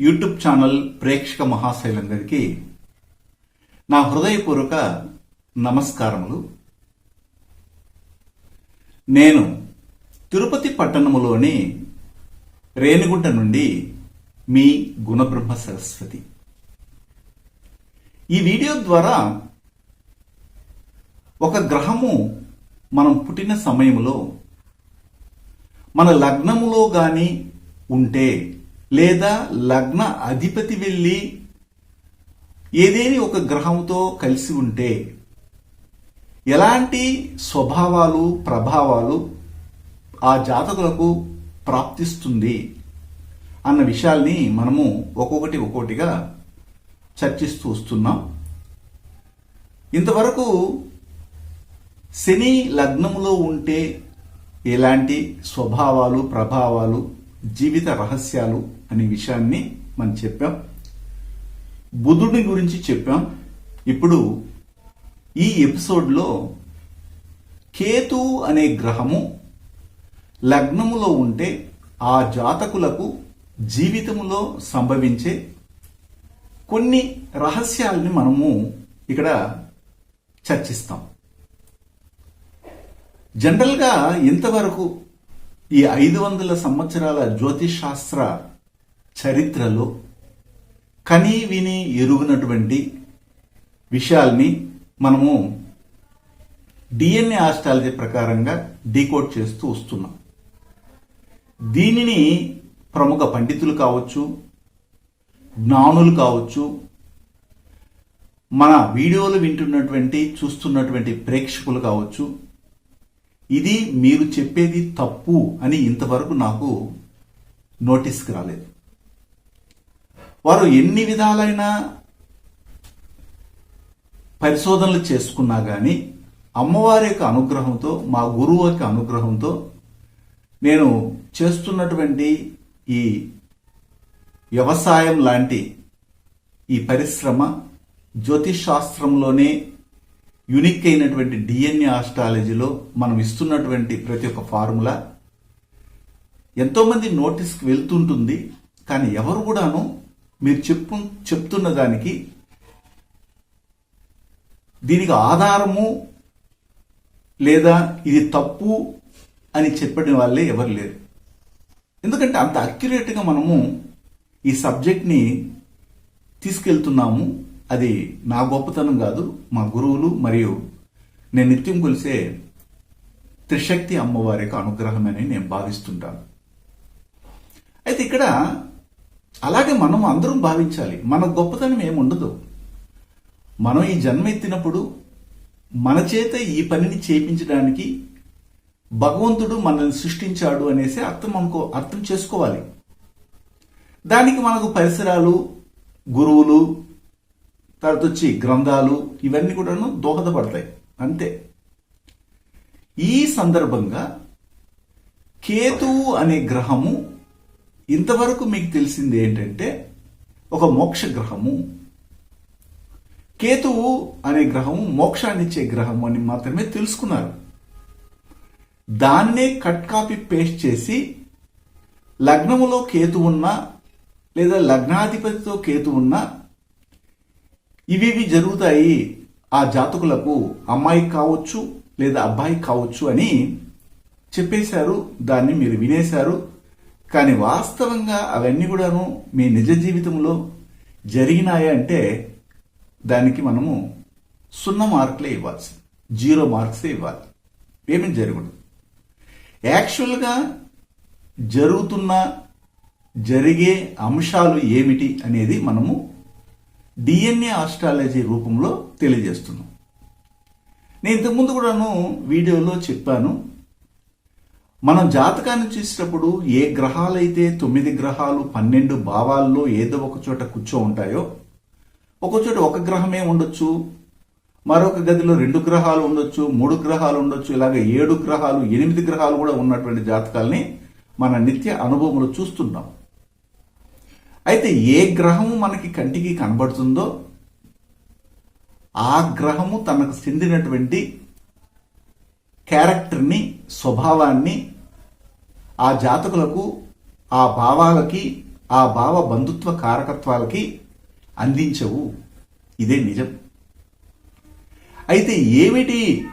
YouTube channel ప్రేక్షక మహాశైలందరికీ నా హృదయపూర్వక నమస్కారములు. నేను తిరుపతి పట్టణములోని రేణిగుంట నుండి మీ గుణబ్రహ్మ సరస్వతి. ఈ వీడియో ద్వారా ఒక గ్రహము మనం పుట్టిన సమయంలో మన లగ్నములో గాని ఉంటే లేదా లగ్న అధిపతి వెళ్ళి ఏదేని ఒక గ్రహంతో కలిసి ఉంటే ఎలాంటి స్వభావాలు ప్రభావాలు ఆ జాతకులకు ప్రాప్తిస్తుంది అన్న విషయాల్ని మనము ఒక్కొక్కటి ఒక్కొక్కటిగా చర్చిస్తూ వస్తున్నాం. ఇంతవరకు శని లగ్నములో ఉంటే ఎలాంటి స్వభావాలు ప్రభావాలు జీవిత రహస్యాలు అనే విషయాన్ని మనం చెప్పాం. బుధుడి గురించి చెప్పాం. ఇప్పుడు ఈ ఎపిసోడ్లో కేతు అనే గ్రహము లగ్నములో ఉంటే ఆ జాతకులకు జీవితంలో సంభవించే కొన్ని రహస్యాలని మనము ఇక్కడ చర్చిస్తాం. జనరల్గా ఇంతవరకు ఈ ఐదు వందల సంవత్సరాల జ్యోతిశాస్త్ర చరిత్రలో కని విని ఎరుగునటువంటి విషయాల్ని మనము డిఎన్ఏ ఆస్ట్రాలజీ ప్రకారంగా డీకోడ్ చేస్తూ వస్తున్నాం. దీనిని ప్రముఖ పండితులు కావచ్చు జ్ఞానులు కావచ్చు మన వీడియోలు వింటున్నటువంటి చూస్తున్నటువంటి ప్రేక్షకులు కావచ్చు ఇది మీరు చెప్పేది తప్పు అని ఇంతవరకు నాకు నోటీస్కి రాలేదు. వారు ఎన్ని విధాలైన పరిశోధనలు చేసుకున్నా కానీ అమ్మవారి యొక్క అనుగ్రహంతో మా గురువు యొక్క అనుగ్రహంతో నేను చేస్తున్నటువంటి ఈ వ్యవసాయం లాంటి ఈ పరిశ్రమ జ్యోతిష్ శాస్త్రంలోనే యునిక్ అయినటువంటి డిఎన్ఏ ఆస్ట్రాలజీలో మనం ఇస్తున్నటువంటి ప్రతి ఒక్క ఫార్ములా ఎంతోమంది నోటీస్కి వెళ్తుంటుంది కానీ ఎవరు కూడాను మీరు చెప్పు చెప్తున్న దానికి దీనికి ఆధారము లేదా ఇది తప్పు అని చెప్పిన వాళ్ళే ఎవరు లేరు. ఎందుకంటే అంత అక్యురేట్గా మనము ఈ సబ్జెక్ట్ని తీసుకెళ్తున్నాము. అది నా గొప్పతనం కాదు మా గురువులు మరియు నేను నిత్యం కొలిసే త్రిశక్తి అమ్మవారి యొక్క అనుగ్రహమని నేను భావిస్తుంటాను. అయితే ఇక్కడ అలాగే మనం అందరం భావించాలి. మన గొప్పతనం ఏముండదు మనం ఈ జన్మ ఎత్తినప్పుడు మన చేత ఈ పనిని చేయించడానికి భగవంతుడు మనల్ని సృష్టించాడు అనేసి అర్థం అనుకో అర్థం చేసుకోవాలి. దానికి మనకు పరిసరాలు గురువులు తర్వాత వచ్చి గ్రంథాలు ఇవన్నీ కూడాను దోహదపడతాయి. అంతే. ఈ సందర్భంగా కేతువు అనే గ్రహము ఇంతవరకు మీకు తెలిసింది ఏంటంటే ఒక మోక్ష గ్రహము. కేతువు అనే గ్రహము మోక్షాన్ని ఇచ్చే గ్రహము అని మాత్రమే తెలుసుకున్నారు. దాన్నే కట్ కాపీ పేస్ట్ చేసి లగ్నములో కేతు ఉన్నా లేదా లగ్నాధిపతితో కేతు ఉన్నా ఇవి ఇవి జరుగుతాయి ఆ జాతకులకు అమ్మాయి కావచ్చు లేదా అబ్బాయి కావచ్చు అని చెప్పేశారు దాన్ని మీరు వినేశారు. కానీ వాస్తవంగా అవన్నీ కూడాను మీ నిజ జీవితంలో జరిగినాయి అంటే దానికి మనము సున్నా మార్కులే ఇవ్వాల్సి జీరో మార్క్సే ఇవ్వాలి. ఏమీ జరగదు యాక్చువల్గా జరుగుతున్న జరిగే అంశాలు ఏమిటి అనేది మనము డిఎన్ఏ ఆస్ట్రాలజీ రూపంలో తెలియజేస్తున్నాం. నేను ఇంతకుముందు కూడాను వీడియోలో చెప్పాను మనం జాతకాన్ని చూసేటప్పుడు ఏ గ్రహాలైతే తొమ్మిది గ్రహాలు పన్నెండు భావాల్లో ఏదో ఒక చోట కూర్చో ఉంటాయో ఒక చోట ఒక గ్రహమే ఉండొచ్చు మరొక గదిలో రెండు గ్రహాలు ఉండొచ్చు మూడు గ్రహాలు ఉండొచ్చు ఇలాగ ఏడు గ్రహాలు ఎనిమిది గ్రహాలు కూడా ఉన్నటువంటి జాతకాల్ని మన నిత్య అనుభవంలో చూస్తున్నాం. అయితే ఏ గ్రహము మనకి కంటికి కనబడుతుందో ఆ గ్రహము తనకు చెందినటువంటి క్యారెక్టర్ని స్వభావాన్ని ఆ జాతకులకు ఆ భావాలకి ఆ భావ బంధుత్వ కారకత్వాలకి అందించవు. ఇదే నిజం. అయితే ఏమిటి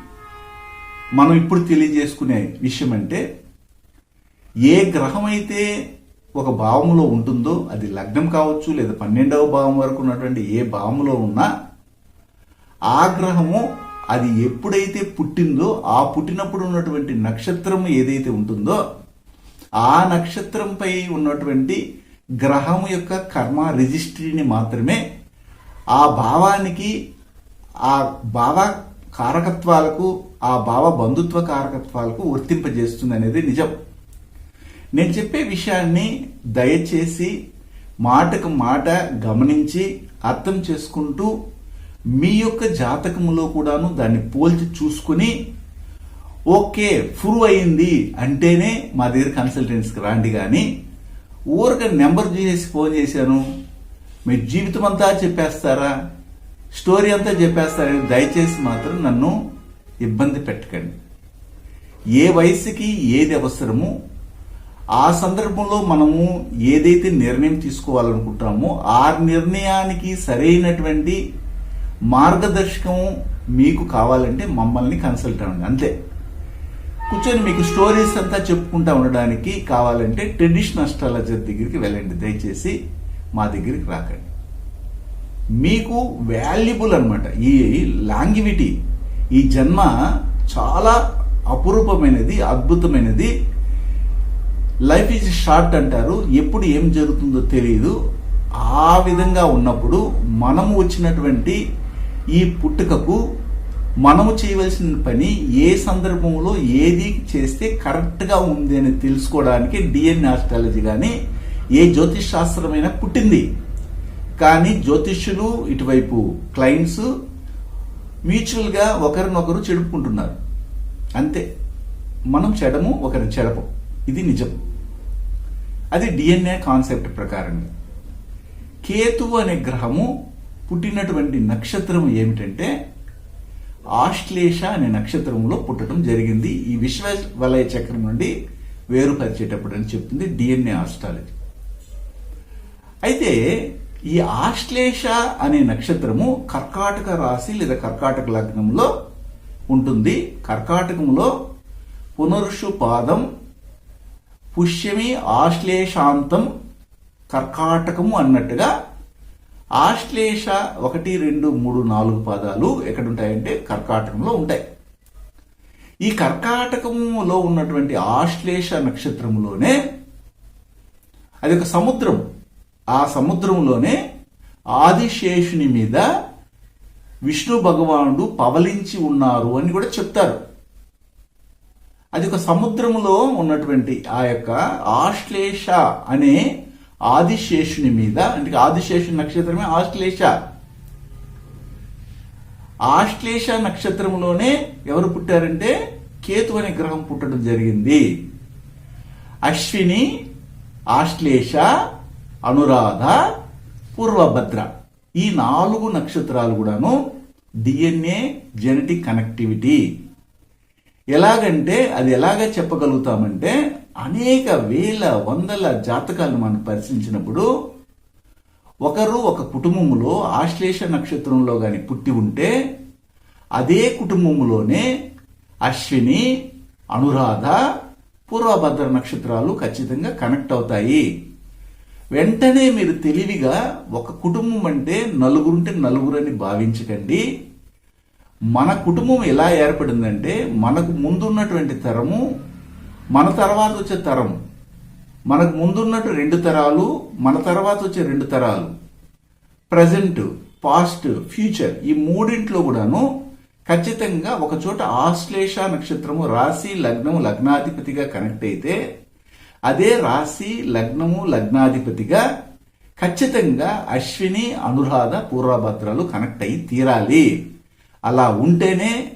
మనం ఇప్పుడు తెలియజేసుకునే విషయం అంటే ఏ గ్రహం అయితే ఒక భావములో ఉంటుందో అది లగ్నం కావచ్చు లేదా పన్నెండవ భావం వరకు ఉన్నటువంటి ఏ భావములో ఉన్నా ఆ గ్రహము అది ఎప్పుడైతే పుట్టిందో ఆ పుట్టినప్పుడు ఉన్నటువంటి నక్షత్రం ఏదైతే ఉంటుందో ఆ నక్షత్రంపై ఉన్నటువంటి గ్రహం యొక్క కర్మ రిజిస్ట్రీని మాత్రమే ఆ భావానికి ఆ భావ కారకత్వాలకు ఆ భావ బంధుత్వ కారకత్వాలకు వర్తింపజేస్తుంది అనేది నిజం. నేను చెప్పే విషయాన్ని దయచేసి మాటకు మాట గమనించి అర్థం చేసుకుంటూ మీ యొక్క జాతకంలో కూడాను దాన్ని పోల్చి చూసుకుని ఓకే ప్రూవ్ అయింది అంటేనే మా దగ్గర కన్సల్టెన్స్కి రాండి కానీ ఊరిక నెంబర్ చేసి ఫోన్ చేశాను. మీ జీవితం అంతా చెప్పేస్తారా? స్టోరీ అంతా చెప్పేస్తారని దయచేసి మాత్రం నన్ను ఇబ్బంది పెట్టకండి. ఏ వయసుకి ఏది అవసరమో ఆ సందర్భంలో మనము ఏదైతే నిర్ణయం తీసుకోవాలనుకుంటామో ఆ నిర్ణయానికి సరైనటువంటి మార్గదర్శకం మీకు కావాలంటే మమ్మల్ని కన్సల్ట్ అవ్వండి అంతే. కూర్చొని మీకు స్టోరీస్ అంతా చెప్పుకుంటా ఉండడానికి కావాలంటే ట్రెడిషనల్ అస్ట్రాలజర్ దగ్గరికి వెళ్ళండి దయచేసి మా దగ్గరికి రాకండి. మీకు వాల్యుబుల్ అన్నమాట. ఈ లాంగివిటీ ఈ జన్మ చాలా అపురూపమైనది అద్భుతమైనది. లైఫ్ ఈజ్ షార్ట్ అంటారు. ఎప్పుడు ఏం జరుగుతుందో తెలియదు ఆ విధంగా ఉన్నప్పుడు మనము వచ్చినటువంటి ఈ పుట్టుకకు మనము చేయవలసిన పని ఏ సందర్భంలో ఏది చేస్తే కరెక్ట్గా ఉంది అని తెలుసుకోవడానికి డిఎన్ఏ ఆస్ట్రాలజీ కానీ ఏ జ్యోతిష్ శాస్త్రమైనా పుట్టింది. కానీ జ్యోతిష్యులు ఇటువైపు క్లయింట్స్ మ్యూచువల్గా ఒకరినొకరు చెడుపుకుంటున్నారు. అంతే. మనం చెడము ఒకరి చెడపం. ఇది నిజం. అది డిఎన్ఏ కాన్సెప్ట్ ప్రకారంగా. కేతువు అనే గ్రహము పుట్టినటువంటి నక్షత్రం ఏమిటంటే ఆశ్లేష అనే నక్షత్రంలో పుట్టడం జరిగింది. ఈ విశ్వ వలయ చక్రం నుండి వేరుపరిచేటప్పుడు అని చెప్తుంది డిఎన్ఏ ఆస్ట్రాలజీ అయితే ఈ ఆశ్లేష అనే నక్షత్రము కర్కాటక రాశి లేదా కర్కాటక లగ్నంలో ఉంటుంది. కర్కాటకంలో పునరుషు పాదం పుష్యమి ఆశ్లేషాంతం కర్కాటకము అన్నట్టుగా ఆశ్లేష ఒకటి రెండు మూడు నాలుగు పదాలు ఎక్కడుంటాయంటే కర్కాటకంలో ఉంటాయి. ఈ కర్కాటకములో ఉన్నటువంటి ఆశ్లేష నక్షత్రములోనే అది ఒక సముద్రం. ఆ సముద్రంలోనే ఆదిశేషుని మీద విష్ణు భగవానుడు పవలించి ఉన్నారు అని కూడా చెప్తారు. అది ఒక సముద్రములో ఉన్నటువంటి ఆ యొక్క ఆశ్లేష అనే ఆదిశేషుని మీద అంటే ఆదిశేషు నక్షత్రమే ఆశ్లేష. ఆశ్లేష నక్షత్రంలోనే ఎవరు పుట్టారంటే కేతు అనే గ్రహం పుట్టడం జరిగింది. అశ్విని ఆశ్లేష అనురాధ పూర్వభద్ర. ఈ నాలుగు నక్షత్రాలు కూడాను డిఎన్ఏ జెనెటిక్ కనెక్టివిటీ. ఎలాగంటే అది ఎలాగ చెప్పగలుగుతామంటే అనేక వేల వందల జాతకాలను మనం పరిశీలించినప్పుడు ఒకరు ఒక కుటుంబంలో ఆశ్లేష నక్షత్రంలో కానీ పుట్టి ఉంటే అదే కుటుంబంలోనే అశ్విని అనురాధ పూర్వభద్ర నక్షత్రాలు ఖచ్చితంగా కనెక్ట్ అవుతాయి. వెంటనే మీరు తెలివిగా ఒక కుటుంబం అంటే నలుగురుంటే నలుగురని భావించకండి. మన కుటుంబం ఎలా ఏర్పడిందంటే మనకు ముందున్నటువంటి తరము మన తర్వాత వచ్చే తరం. మనకు ముందున్నట్టు రెండు తరాలు మన తర్వాత వచ్చే రెండు తరాలు. ప్రజెంట్ పాస్ట్ ఫ్యూచర్ ఈ మూడింట్లో కూడాను ఖచ్చితంగా ఒక చోట ఆశ్లేష నక్షత్రము రాశి లగ్నము లగ్నాధిపతిగా కనెక్ట్ అయితే అదే రాశి లగ్నము లగ్నాధిపతిగా ఖచ్చితంగా అశ్విని అనురాధ పూర్వభద్రాలు కనెక్ట్ అయి తీరాలి. అలా ఉంటేనే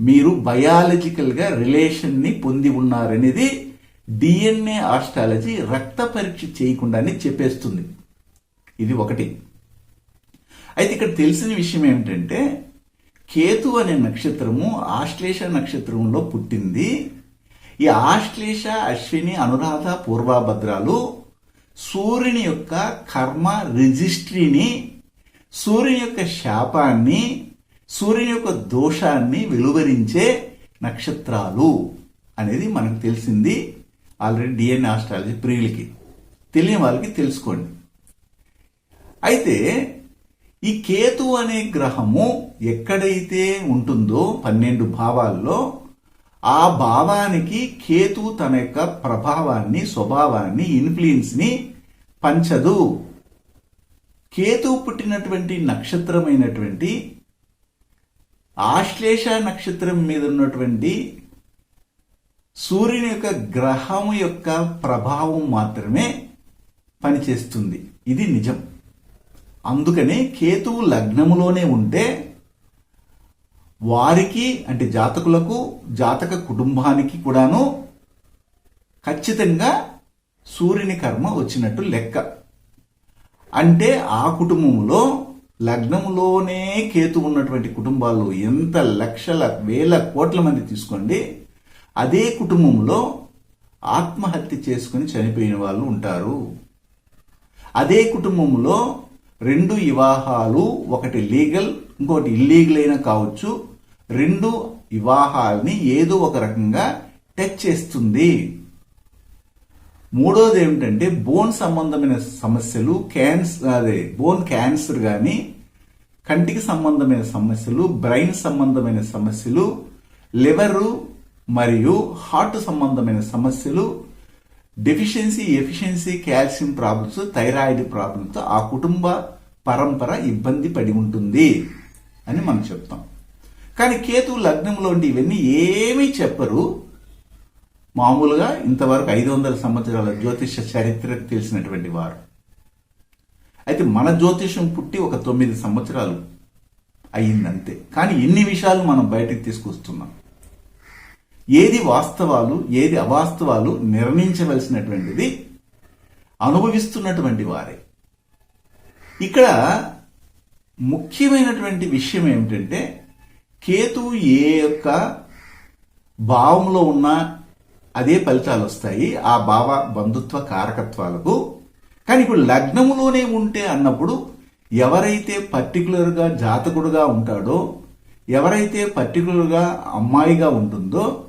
మీరు బయాలజికల్గా రిలేషన్ని పొంది ఉన్నారనేది డిఎన్ఏ ఆస్ట్రాలజీ రక్త పరీక్ష చేయకుండానే చెప్పేస్తుంది. ఇది ఒకటి. అయితే ఇక్కడ తెలిసిన విషయం ఏమిటంటే కేతు అనే నక్షత్రము ఆశ్లేష నక్షత్రంలో పుట్టింది. ఈ ఆశ్లేష అశ్విని అనురాధ పూర్వభద్రాలు సూర్యుని యొక్క కర్మ రిజిస్ట్రీని సూర్యుని యొక్క శాపాన్ని సూర్యుని యొక్క దోషాన్ని వెలువరించే నక్షత్రాలు అనేది మనకు తెలిసింది ఆల్రెడీ డిఎన్ఏ ఆస్ట్రాలజీ ప్రియులకి. తెలియని వాళ్ళకి తెలుసుకోండి. అయితే ఈ కేతు అనే గ్రహము ఎక్కడైతే ఉంటుందో పన్నెండు భావాల్లో ఆ భావానికి కేతు తన యొక్క ప్రభావాన్ని స్వభావాన్ని ఇన్ఫ్లుయెన్స్ని పంచదు. కేతు పుట్టినటువంటి నక్షత్రమైనటువంటి ఆశ్లేష నక్షత్రం మీద ఉన్నటువంటి సూర్యుని యొక్క గ్రహము యొక్క ప్రభావం మాత్రమే పనిచేస్తుంది. ఇది నిజం. అందుకనే కేతువు లగ్నములోనే ఉంటే వారికి అంటే జాతకులకు జాతక కుటుంబానికి కూడాను ఖచ్చితంగా సూర్యుని కర్మ వచ్చినట్టు లెక్క. అంటే ఆ కుటుంబంలో లగ్నంలోనే కేతు ఉన్నటువంటి కుటుంబాలు ఎంత లక్షల వేల కోట్ల మంది తీసుకోండి అదే కుటుంబంలో ఆత్మహత్య చేసుకుని చనిపోయిన వాళ్ళు ఉంటారు. అదే కుటుంబంలో రెండు వివాహాలు ఒకటి లీగల్ ఇంకోటి ఇల్లీగల్ అయినా కావచ్చు రెండు వివాహాలని ఏదో ఒక రకంగా టచ్ చేస్తుంది. మూడోది ఏమిటంటే బోన్ సంబంధమైన సమస్యలు క్యాన్సర్ అదే బోన్ క్యాన్సర్ కానీ కంటికి సంబంధమైన సమస్యలు బ్రెయిన్ సంబంధమైన సమస్యలు లివరు మరియు హార్ట్ సంబంధమైన సమస్యలు deficiency efficiency calcium problems thyroid ప్రాబ్లమ్తో ఆ కుటుంబ పరంపర ఇబ్బంది పడి ఉంటుంది అని మనం చెప్తాం. కానీ కేతు లగ్నంలో ఇవన్నీ ఏమీ చెప్పరు. మామూలుగా ఇంతవరకు ఐదు వందల సంవత్సరాల జ్యోతిష చరిత్రకు తెలిసినటువంటి వారు. అయితే మన జ్యోతిషం పుట్టి ఒక తొమ్మిది సంవత్సరాలు అయ్యిందంతే. కానీ ఎన్ని విషయాలు మనం బయటకు తీసుకొస్తున్నాం? ఏది వాస్తవాలు ఏది అవాస్తవాలు నిర్ణయించవలసినటువంటిది అనుభవిస్తున్నటువంటి వారే. ఇక్కడ ముఖ్యమైనటువంటి విషయం ఏమిటంటే కేతు ఏ యొక్క భావంలో ఉన్న అదే ఫలితాలు వస్తాయి. ఆ భావ బంధుత్వ కారకత్వాలకు. కానీ ఇప్పుడు లగ్నములోనే ఉంటే అన్నప్పుడు ఎవరైతే పర్టికులర్గా జాతకుడుగా ఉంటాడో ఎవరైతే పర్టికులర్గా అమ్మాయిగా ఉంటుందో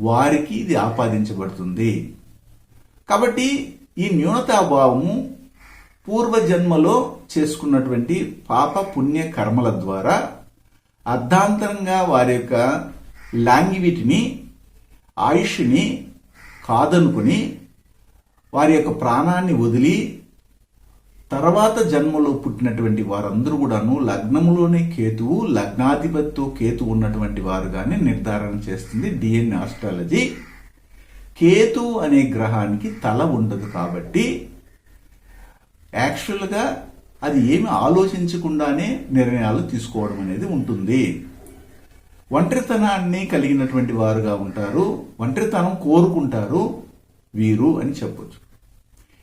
వారికి ఇది ఆపాదించబడుతుంది. కాబట్టి ఈ న్యూనతాభావము పూర్వజన్మలో చేసుకున్నటువంటి పాప పుణ్య కర్మల ద్వారా అర్ధాంతరంగా వారి యొక్క లాంగివిటిని ఆయుష్ని కాదనుకుని వారి యొక్క ప్రాణాన్ని వదిలి తర్వాత జన్మలో పుట్టినటువంటి వారందరూ కూడాను లగ్నములోనే కేతువు లగ్నాధిపతితో కేతు ఉన్నటువంటి వారుగానే నిర్ధారణ చేస్తుంది డిఎన్ఏ ఆస్ట్రాలజీ. కేతు అనే గ్రహానికి తల ఉండదు కాబట్టి యాక్చువల్గా అది ఏమి ఆలోచించకుండానే నిర్ణయాలు తీసుకోవడం అనేది ఉంటుంది. ఒంటరితనాన్ని కలిగినటువంటి వారుగా ఉంటారు ఒంటరితనం కోరుకుంటారు వీరు అని చెప్పొచ్చు.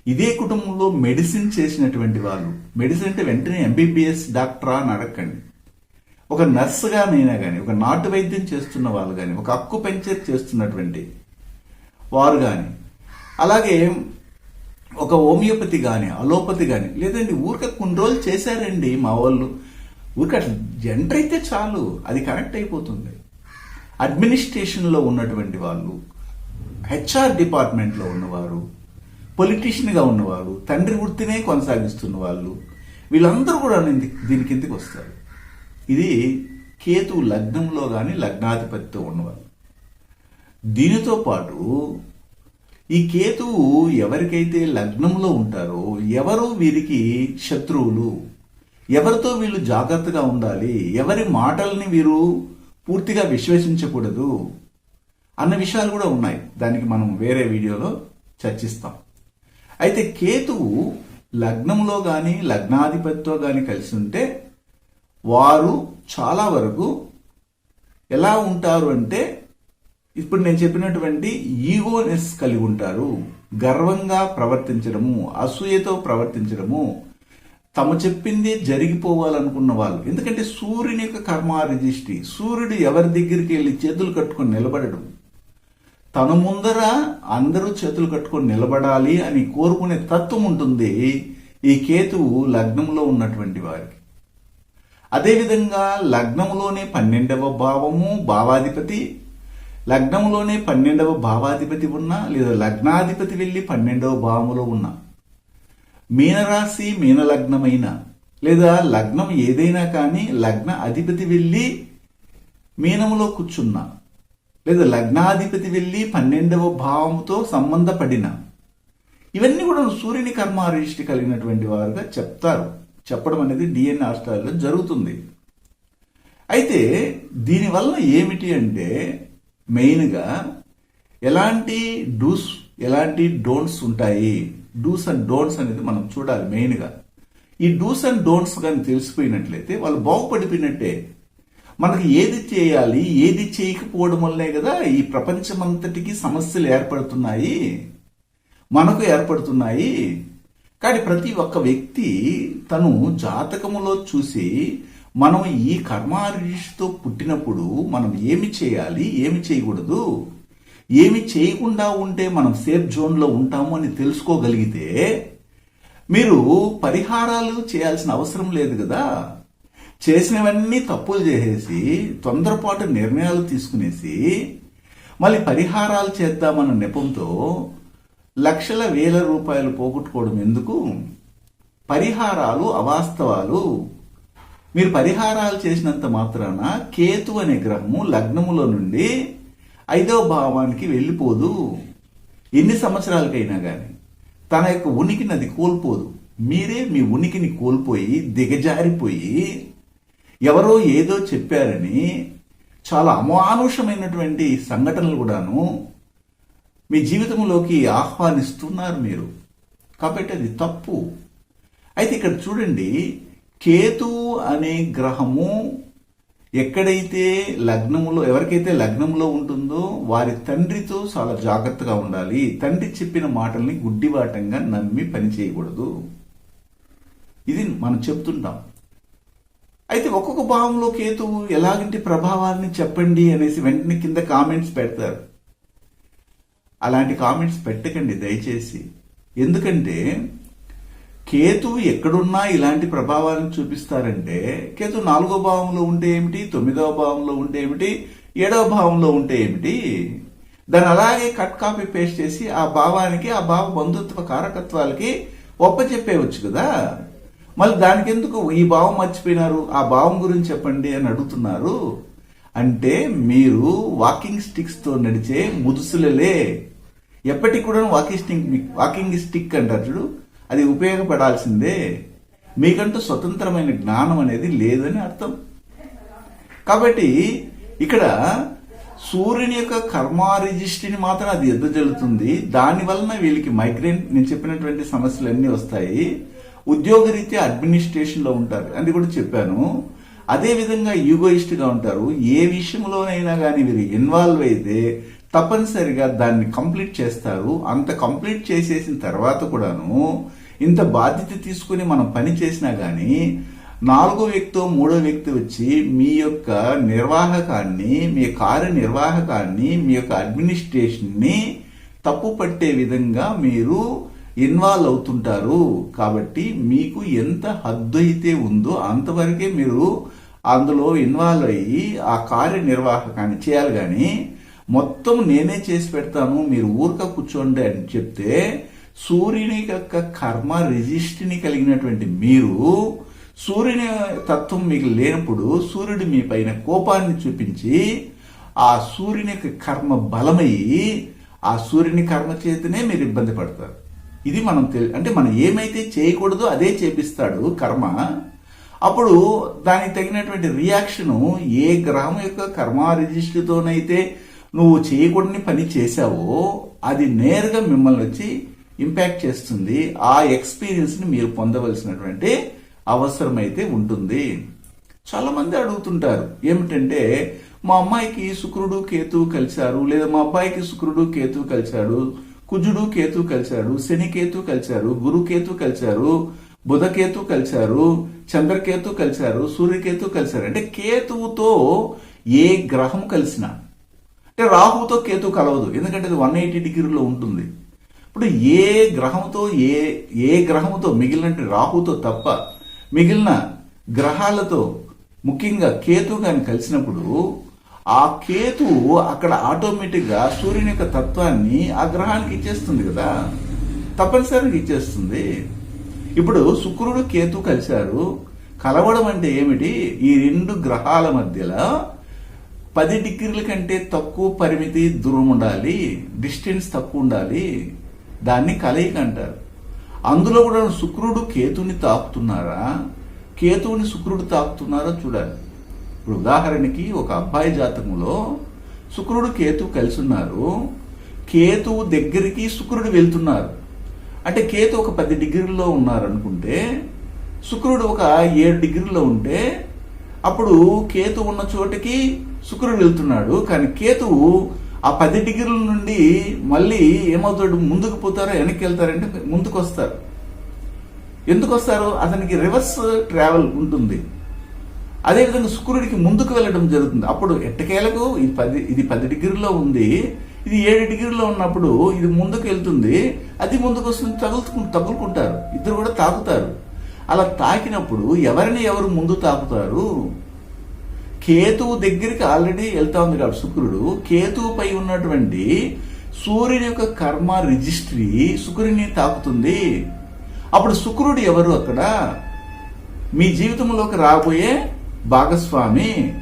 ఇదే కుటుంబంలో మెడిసిన్ చేసినటువంటి వాళ్ళు మెడిసిన్ అంటే వెంటనే ఎంబీబీఎస్ డాక్టరా అని అడగండి ఒక నర్సుగా నైనా కానీ ఒక నాటు వైద్యం చేస్తున్న వాళ్ళు కానీ ఒక అక్కు పెంచర్ చేస్తున్నటువంటి వారు కానీ అలాగే ఒక హోమియోపతి కానీ అలోపతి కానీ లేదండి ఊరికే కొన్ని రోజులు చేశారండి మా వాళ్ళు. ఊరికి అట్లా ఎంటర్ అయితే చాలు. అది కనెక్ట్ అయిపోతుంది. అడ్మినిస్ట్రేషన్లో ఉన్నటువంటి వాళ్ళు హెచ్ఆర్ డిపార్ట్మెంట్లో ఉన్నవారు పొలిటీషియన్గా ఉన్నవారు తండ్రి వృత్తినే కొనసాగిస్తున్న వాళ్ళు వీళ్ళందరూ కూడా దీని- దీని కిందకి వస్తారు. ఇది కేతు లగ్నంలో కానీ లగ్నాధిపతితో ఉన్నవారు. దీనితో పాటు ఈ కేతువు ఎవరికైతే లగ్నంలో ఉంటారో ఎవరు వీరికి శత్రువులు. ఎవరితో వీళ్ళు జాగ్రత్తగా ఉండాలి? ఎవరి మాటల్ని వీరు పూర్తిగా విశ్వసించకూడదు? అన్న విషయాలు కూడా ఉన్నాయి. దానికి మనం వేరే వీడియోలో చర్చిస్తాం. అయితే కేతువు లగ్నంలో కానీ లగ్నాధిపతితో కానీ కలిసి ఉంటే వారు చాలా వరకు ఎలా ఉంటారు అంటే ఇప్పుడు నేను చెప్పినటువంటి ఈగోనెస్ కలిగి ఉంటారు. గర్వంగా ప్రవర్తించడము అసూయతో ప్రవర్తించడము తమ చెప్పింది జరిగిపోవాలనుకున్న వాళ్ళు. ఎందుకంటే సూర్యుని యొక్క కర్మ రిజిస్ట్రీ సూర్యుడు ఎవరి దగ్గరికి వెళ్ళి చేతులు కట్టుకొని నిలబడడం. తన ముందర అందరూ చేతులు కట్టుకొని నిలబడాలి అని కోరుకునే తత్వం ఉంటుంది ఈ కేతువు లగ్నంలో ఉన్నటువంటి వారికి. అదేవిధంగా లగ్నంలోనే పన్నెండవ భావము భావాధిపతి లగ్నంలోనే పన్నెండవ భావాధిపతి ఉన్నా లేదా లగ్నాధిపతి వెళ్ళి పన్నెండవ భావములో ఉన్నా మీనరాశి మీనలగ్నమైన లేదా లగ్నం ఏదైనా కానీ లగ్న అధిపతి వెళ్ళి మీనములో కూర్చున్నా లేదా లగ్నాధిపతి వెళ్ళి పన్నెండవ భావంతో సంబంధపడిన ఇవన్నీ కూడా సూర్యుని కర్మారిష్టి కలిగినటువంటి వారుగా చెప్తారు. చెప్పడం అనేది డిఎన్ఏ స్టైల్లో జరుగుతుంది. అయితే దీనివల్ల ఏమిటి అంటే మెయిన్గా ఎలాంటి డూస్ ఎలాంటి డోంట్స్ ఉంటాయి? డూస్ అండ్ డోంట్స్ అనేది మనం చూడాలి మెయిన్గా. ఈ డూస్ అండ్ డోంట్స్ కానీ తెలిసిపోయినట్లయితే వాళ్ళు బాగుపడిపోయినట్టే. మనకి ఏది చేయాలి ఏది చేయకపోవడం వల్లే కదా ఈ ప్రపంచమంతటికి సమస్యలు ఏర్పడుతున్నాయి మనకు ఏర్పడుతున్నాయి. కానీ ప్రతి ఒక్క వ్యక్తి తను జాతకములో చూసి మనం ఈ కర్మారిషితో పుట్టినప్పుడు మనం ఏమి చేయాలి ఏమి చేయకూడదు? ఏమి చేయకుండా ఉంటే మనం సేఫ్ జోన్లో ఉంటాము అని తెలుసుకోగలిగితే మీరు పరిహారాలు చేయాల్సిన అవసరం లేదు కదా. చేసినవన్నీ తప్పులు చేసేసి తొందరపాటు నిర్ణయాలు తీసుకునేసి మళ్ళీ పరిహారాలు చేద్దామన్న నెపంతో లక్షల వేల రూపాయలు పోగొట్టుకోవడం ఎందుకు? పరిహారాలు అవాస్తవాలు. మీరు పరిహారాలు చేసినంత మాత్రాన కేతు అనే గ్రహము లగ్నములో నుండి ఐదవ భావానికి వెళ్ళిపోదు. ఎన్ని సంవత్సరాలకైనా కానీ తన యొక్క ఉనికిని అది కోల్పోదు. మీరే మీ ఉనికిని కోల్పోయి దిగజారిపోయి ఎవరో ఏదో చెప్పారని చాలా అమానుషమైనటువంటి సంఘటనలు కూడాను మీ జీవితంలోకి ఆహ్వానిస్తున్నారు మీరు. కాబట్టి అది తప్పు. అయితే ఇక్కడ చూడండి కేతు అనే గ్రహము ఎక్కడైతే లగ్నములో ఎవరికైతే లగ్నంలో ఉంటుందో వారి తండ్రితో చాలా జాగ్రత్తగా ఉండాలి. తండ్రి చెప్పిన మాటల్ని గుడ్డివాటంగా నమ్మి పని చేయకూడదు. ఇది మనం చెప్తుంటాం. అయితే ఒక్కొక్క భావంలో కేతువు ఎలాగంటి ప్రభావాన్ని చెప్పండి అనేసి వెంటనే కింద కామెంట్స్ పెడతారు. అలాంటి కామెంట్స్ పెట్టకండి దయచేసి. ఎందుకంటే కేతువు ఎక్కడున్నా ఇలాంటి ప్రభావాలను చూపిస్తారంటే కేతు నాలుగో భావంలో ఉంటే ఏమిటి? తొమ్మిదవ భావంలో ఉంటే ఏమిటి? ఏడవ భావంలో ఉంటే ఏమిటి? దాన్ని అలాగే కట్ కాపీ పేస్ట్ చేసి ఆ భావానికి ఆ భావ బంధుత్వ కారకత్వాలకి ఒప్పచెప్పేయవచ్చు కదా? మళ్ళీ దానికి ఎందుకు ఈ భావం మర్చిపోయినారు? ఆ భావం గురించి చెప్పండి అని అడుగుతున్నారు. అంటే మీరు వాకింగ్ స్టిక్స్తో నడిచే ముదుసులలే. ఎప్పటికి కూడా వాకింగ్ స్టిక్ వాకింగ్ స్టిక్ అంటారు చూడు. అది ఉపయోగపడాల్సిందే. మీకంటూ స్వతంత్రమైన జ్ఞానం అనేది లేదని అర్థం. కాబట్టి ఇక్కడ సూర్యుని యొక్క కర్మ రిజిస్ట్రీని మాత్రం అది ఎద్దజల్లుతుంది దాని వలన వీళ్ళకి మైగ్రేన్ నేను చెప్పినటువంటి సమస్యలు అన్నీ వస్తాయి. ఉద్యోగరీత్యా అడ్మినిస్ట్రేషన్లో ఉంటారు. అది కూడా చెప్పాను. అదేవిధంగా యూగోయిస్ట్గా ఉంటారు. ఏ విషయంలోనైనా కానీ వీరు ఇన్వాల్వ్ అయితే తప్పనిసరిగా దాన్ని కంప్లీట్ చేస్తారు. అంత కంప్లీట్ చేసేసిన తర్వాత కూడాను ఇంత బాధ్యత తీసుకుని మనం పని చేసినా గానీ నాలుగో వ్యక్తి మూడో వ్యక్తి వచ్చి మీ యొక్క నిర్వాహకాన్ని మీ కార్య నిర్వాహకాన్ని మీ యొక్క అడ్మినిస్ట్రేషన్ని తప్పు పట్టే విధంగా మీరు ఇన్వాల్వ్ అవుతుంటారు. కాబట్టి మీకు ఎంత హద్దు అయితే ఉందో అంతవరకే మీరు అందులో ఇన్వాల్వ్ అయ్యి ఆ కార్యనిర్వాహకాన్ని చేయాలి కానీ మొత్తం నేనే చేసి పెడతాను మీరు ఊరక కూర్చోండి అని చెప్తే సూర్యుని యొక్క కర్మ రిజిస్ట్రీని కలిగినటువంటి మీరు సూర్యుని తత్వం మీకు లేనప్పుడు సూర్యుడు మీ పైన కోపాన్ని చూపించి ఆ సూర్యుని యొక్క కర్మ బలమయ్యి ఆ సూర్యుని కర్మ చేతనే మీరు ఇబ్బంది పడతారు. ఇది మనం తెలి అంటే మనం ఏమైతే చేయకూడదో అదే చేపిస్తాడు కర్మ. అప్పుడు దానికి తగినటువంటి రియాక్షను ఏ గ్రహం యొక్క కర్మ రిజిస్ట్రీతోనైతే నువ్వు చేయకూడని పని చేశావో అది నేరుగా మిమ్మల్ని వచ్చి ఇంపాక్ట్ చేస్తుంది. ఆ ఎక్స్పీరియన్స్ని మీరు పొందవలసినటువంటి అవసరమైతే ఉంటుంది. చాలా మంది అడుగుతుంటారు ఏమిటంటే మా అమ్మాయికి శుక్రుడు కేతు కలిశారు లేదా మా అబ్బాయికి శుక్రుడు కేతు కలిశాడు కుజుడు కేతు కలిశాడు శని కేతు కలిశారు గురు కేతు కలిశారు బుధకేతు కలిశారు చంద్రకేతు కలిశారు సూర్యకేతు కలిశారు. అంటే కేతువుతో ఏ గ్రహం కలిసినా అంటే రాహుతో కేతు కలవదు ఎందుకంటే అది వన్ ఎయిటీ డిగ్రీలో ఉంటుంది. ఇప్పుడు ఏ గ్రహంతో ఏ ఏ గ్రహంతో మిగిలిన రాహుతో తప్ప మిగిలిన గ్రహాలతో ముఖ్యంగా కేతు కానీ కలిసినప్పుడు ఆ కేతు అక్కడ ఆటోమేటిక్గా సూర్యుని యొక్క తత్వాన్ని ఆ గ్రహానికి ఇచ్చేస్తుంది కదా. తప్పనిసరిగా ఇచ్చేస్తుంది. ఇప్పుడు శుక్రుడు కేతు కలిశారు. కలవడం అంటే ఏమిటి? ఈ రెండు గ్రహాల మధ్యలో పది డిగ్రీల కంటే తక్కువ పరిమితి దూరం ఉండాలి. డిస్టెన్స్ తక్కువ ఉండాలి. దాన్ని కలయిక అంటారు. అందులో కూడా శుక్రుడు కేతుని తాకుతున్నారా కేతువుని శుక్రుడు తాకుతున్నారా చూడాలి. ఇప్పుడు ఉదాహరణకి ఒక అబ్బాయి జాతకంలో శుక్రుడు కేతు కలిసి ఉన్నారు. కేతువు దగ్గరికి శుక్రుడు వెళ్తున్నారు. అంటే కేతు ఒక పది డిగ్రీల్లో ఉన్నారు అనుకుంటే శుక్రుడు ఒక ఏడు డిగ్రీలో ఉంటే అప్పుడు కేతు ఉన్న చోటికి శుక్రుడు వెళ్తున్నాడు. కానీ కేతువు ఆ పది డిగ్రీల నుండి మళ్ళీ ఏమవుతాడు? ముందుకు పోతారో వెనక్కి వెళ్తారంటే ముందుకు వస్తారు. ఎందుకు వస్తారు? అతనికి రివర్స్ ట్రావెల్ ఉంటుంది. అదేవిధంగా శుక్రుడికి ముందుకు వెళ్ళడం జరుగుతుంది. అప్పుడు ఎట్టకేలకు? ఇది పది ఇది పది డిగ్రీలో ఉంది. ఇది ఏడు డిగ్రీలో ఉన్నప్పుడు ఇది ముందుకు వెళ్తుంది. అది ముందుకు వస్తుంది తగులుకు తగులుకుంటారు. ఇద్దరు కూడా తాకుతారు అలా తాకినప్పుడు ఎవరిని ఎవరు ముందు తాకుతారు? కేతువు దగ్గరికి ఆల్రెడీ వెళ్తా ఉంది కాబట్టి శుక్రుడు. కేతువుపై ఉన్నటువంటి సూర్యుని యొక్క కర్మ రిజిస్ట్రీ శుక్రుని తాకుతుంది. అప్పుడు శుక్రుడు ఎవరు అక్కడ? మీ జీవితంలోకి రాబోయే భాగస్వామి.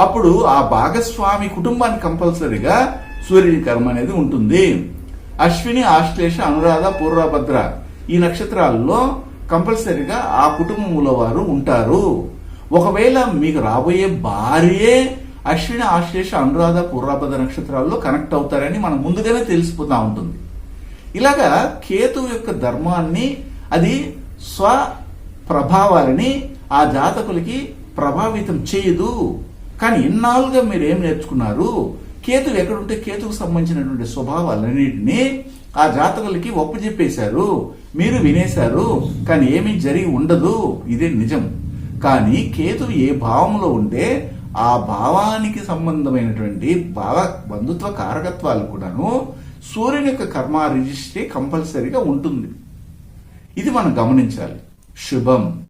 అప్పుడు ఆ భాగస్వామి కుటుంబానికి కంపల్సరిగా సూర్యుని కర్మ అనేది ఉంటుంది. అశ్విని ఆశ్లేష అనురాధ పూర్వభద్ర ఈ నక్షత్రాల్లో కంపల్సరిగా ఆ కుటుంబంలో వారు ఉంటారు. ఒకవేళ మీకు రాబోయే భార్యే అశ్విని ఆశ్లేష అనురాధ పూర్వభద్ర నక్షత్రాల్లో కనెక్ట్ అవుతారని మనం ముందుగానే తెలిసిపోతా ఉంటుంది. ఇలాగా కేతు యొక్క ధర్మాన్ని అది స్వ ప్రభావాలని ఆ జాతకులకి ప్రభావితం చేయదు. కానీ ఇన్నాళ్ళుగా మీరు ఏం నేర్చుకున్నారు? కేతువు ఎక్కడుంటే కేతుకు సంబంధించినటువంటి స్వభావాలన్నింటినీ ఆ జాతకులకి ఒప్పజెప్పేశారు మీరు వినేశారు. కానీ ఏమీ జరిగి ఉండదు. ఇదే నిజం. కానీ కేతువు ఏ భావంలో ఉంటే ఆ భావానికి సంబంధమైనటువంటి భావ బంధుత్వ కారకత్వాలు కూడాను సూర్యుని యొక్క కర్మ రిజిస్ట్రీ కంపల్సరీగా ఉంటుంది. ఇది మనం గమనించాలి. శుభం.